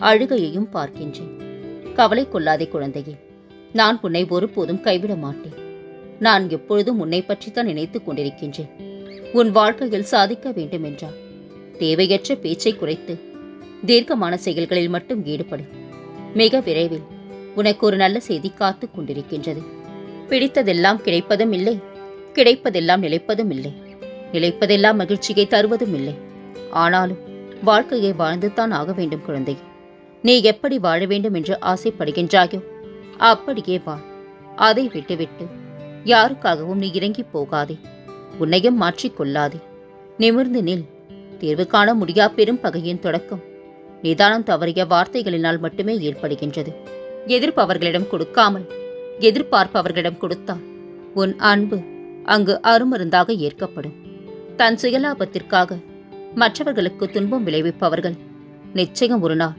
அழுகையையும் பார்க்கின்றேன். கவலை கொள்ளாதே குழந்தையே நான் உன்னை ஒருபோதும் கைவிட மாட்டேன். நான் எப்பொழுதும் உன்னை பற்றித்தான் நினைத்துக் கொண்டிருக்கின்றேன். உன் வாழ்க்கையில் சாதிக்க வேண்டும் என்றால் தேவையற்ற பேச்சை குறைத்து தீர்க்கமான செயல்களில் மட்டும் ஈடுபடு. மிக விரைவில் உனக்கு ஒரு நல்ல செய்தி காத்துக் கொண்டிருக்கின்றது. பிடித்ததெல்லாம் கிடைப்பதும் இல்லை கிடைப்பதெல்லாம் நிலைப்பதும் இல்லை. நிலைப்பதெல்லாம் மகிழ்ச்சியை தருவதும் இல்லை. ஆனாலும் வாழ்க்கையை வாழ்ந்துதான் ஆக வேண்டும் குழந்தை நீ எப்படி வாழ வேண்டும் என்று ஆசைப்படுகின்றாயோ அப்படியே வாழ் அதை விட்டுவிட்டு யாருக்காகவும் நீ இறங்கி போகாதே. உன்னையும் மாற்றிக்கொள்ளாதே நிமிர்ந்து நில். தீர்வு காண முடியா பெரும் பகையின் தொடக்கம். நிதானம் தவறிய வார்த்தைகளினால் மட்டுமே ஏற்படுகின்றது. எதிர்ப்பவர்களிடம் கொடுக்காமல் எதிர்பார்ப்பவர்களிடம் கொடுத்தால் உன் அன்பு அங்கு அருமருந்தாக ஏற்கப்படும். தன் சுயலாபத்திற்காக மற்றவர்களுக்கு துன்பம் விளைவிப்பவர்கள் நிச்சயம் ஒரு நாள்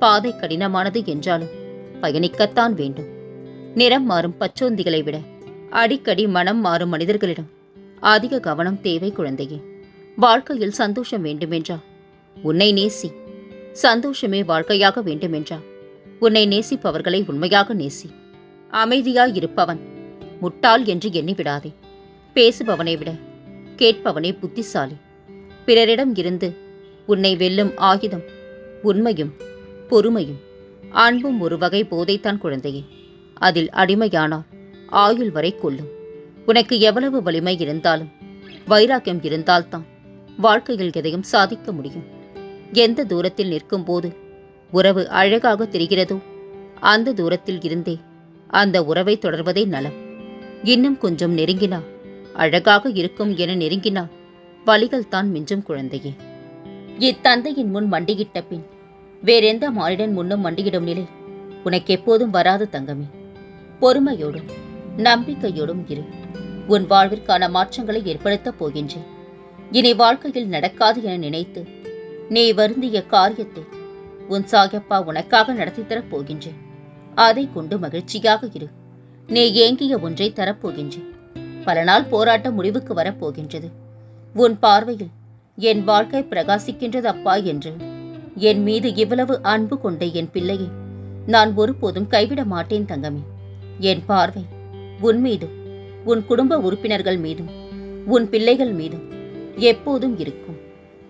பாதை கடினமானது என்றாலும் பயணிக்கத்தான் வேண்டும். நிறம் மாறும் பச்சோந்திகளை விட அடிக்கடி மனம் மாறும் மனிதர்களிடம் அதிக கவனம் தேவை குழந்தையே. வாழ்க்கையில் சந்தோஷம் வேண்டுமென்றா? உன்னை நேசி. சந்தோஷமே வாழ்க்கையாக வேண்டுமென்றா? உன்னை நேசிப்பவர்களை உண்மையாக நேசி. அமைதியாய் இருப்பவன் முட்டாள் என்று எண்ணிவிடாதே. பேசுபவனை விட கேட்பவனே புத்திசாலி. பிறரிடம் இருந்து உன்னை வெல்லும் ஆயுதம் உண்மையும் பொறுமையும் அன்பும் ஒரு வகை போதைத்தான் குழந்தையே. அதில் அடிமையானால் ஆயுள் வரை கொள்ளும் உனக்கு எவ்வளவு வலிமை இருந்தாலும் வைராக்கியம் இருந்தால்தான் வாழ்க்கையில் எதையும் சாதிக்க முடியும். எந்த தூரத்தில் நிற்கும் போது உறவு அழகாக தெரிகிறதோ அந்த தூரத்தில் இருந்தே அந்த உறவை தொடர்வதே நலம். இன்னும் கொஞ்சம் நெருங்கினா அழகாக இருக்கும் என நெருங்கினா வலிகள் தான் மிஞ்சும் குழந்தையே. இத்தந்தையின் முன் மண்டியிட்ட பின் வேறெந்த மானிடன் முன்னும் மண்டியிடும் நிலை. உனக்கு எப்போதும் வராது தங்கமே. பொறுமையோடும் நம்பிக்கையோடும் இரு. உன் வாழ்விற்கான மாற்றங்களை ஏற்படுத்தப் போகின்றேன். இனி வாழ்க்கையில் நடக்காது என நினைத்து நீ வருந்திய காரியத்தை உன் சாயப்பா உனக்காக நடத்தி தரப் போகின்றேன். அதை கொண்டு மகிழ்ச்சியாக இரு. நீ ஏங்கிய ஒன்றை தரப்போகின்றேன் பல நாள் போராட்டம் முடிவுக்கு வரப்போகின்றது உன் பார்வையில் என் வாழ்க்கை பிரகாசிக்கின்றது அப்பா என்று என் மீது இவ்வளவு அன்பு கொண்ட என் பிள்ளையை நான் ஒருபோதும் கைவிட மாட்டேன் தங்கமே. என் பார்வை உன் மீதும் உன் குடும்ப உறுப்பினர்கள் மீதும் உன் பிள்ளைகள் மீதும் எப்போதும் இருக்கும்.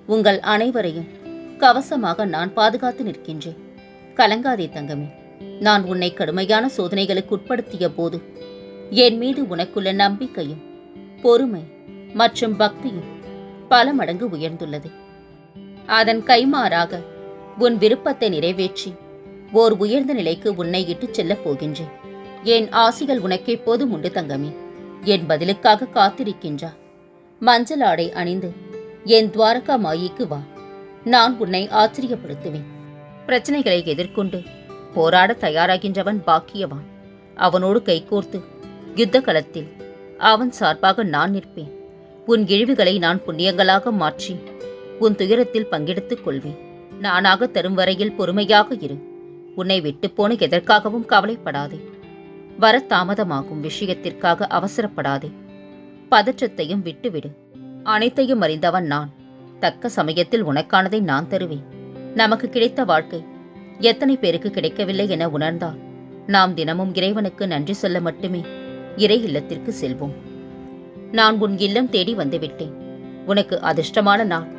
உங்கள் அனைவரையும் கவசமாக நான் பாதுகாத்து நிற்கின்றேன். கலங்காதே தங்கமே. நான் உன்னை கடுமையான சோதனைகளுக்கு உட்படுத்திய போது என் மீது உனக்குள்ள நம்பிக்கையும் பொறுமை மற்றும் பக்தியும் பல மடங்கு உயர்ந்துள்ளது. அதன் கைமாறாக உன் விருப்பத்தை நிறைவேற்றி ஓர் உயர்ந்த நிலைக்கு உன்னை இட்டுச் செல்லப் போகின்றேன். என் ஆசிகள் உனக்கு எப்போதும் உண்டு தங்கமே. என் பதிலுக்காக காத்திருக்கின்றா. மஞ்சள் ஆடை அணிந்து என் துவாரகா மாயிக்கு வா. நான் உன்னை ஆச்சரியப்படுத்துவேன். பிரச்சனைகளை எதிர்கொண்டு போராட தயாராகின்றவன் பாக்கியவான். அவனோடு கைகோர்த்து யுத்த களத்தில் அவன் சார்பாக நான் நிற்பேன். உன் இழிவுகளை நான் புண்ணியங்களாக மாற்றி உன் துயரத்தில் பங்கெடுத்துக் கொள்வேன். நானாக தரும் வரையில் பொறுமையாக இரு. உன்னை விட்டுப்போன எதற்காகவும் கவலைப்படாதே. வர தாமதமாகும் விஷயத்திற்காக அவசரப்படாதே. பதற்றத்தையும் விட்டுவிடு. அனைத்தையும் அறிந்தவன் நான். தக்க சமயத்தில் உனக்கானதை நான் தருவேன். நமக்கு கிடைத்த வாழ்க்கை எத்தனை பேருக்கு கிடைக்கவில்லை என உணர்ந்தால் நாம் தினமும் இறைவனுக்கு நன்றி சொல்ல மட்டுமே இறை இல்லத்திற்கு செல்வோம். நான் உன் இல்லம் தேடி வந்துவிட்டேன் உனக்கு அதிர்ஷ்டமான நாள்.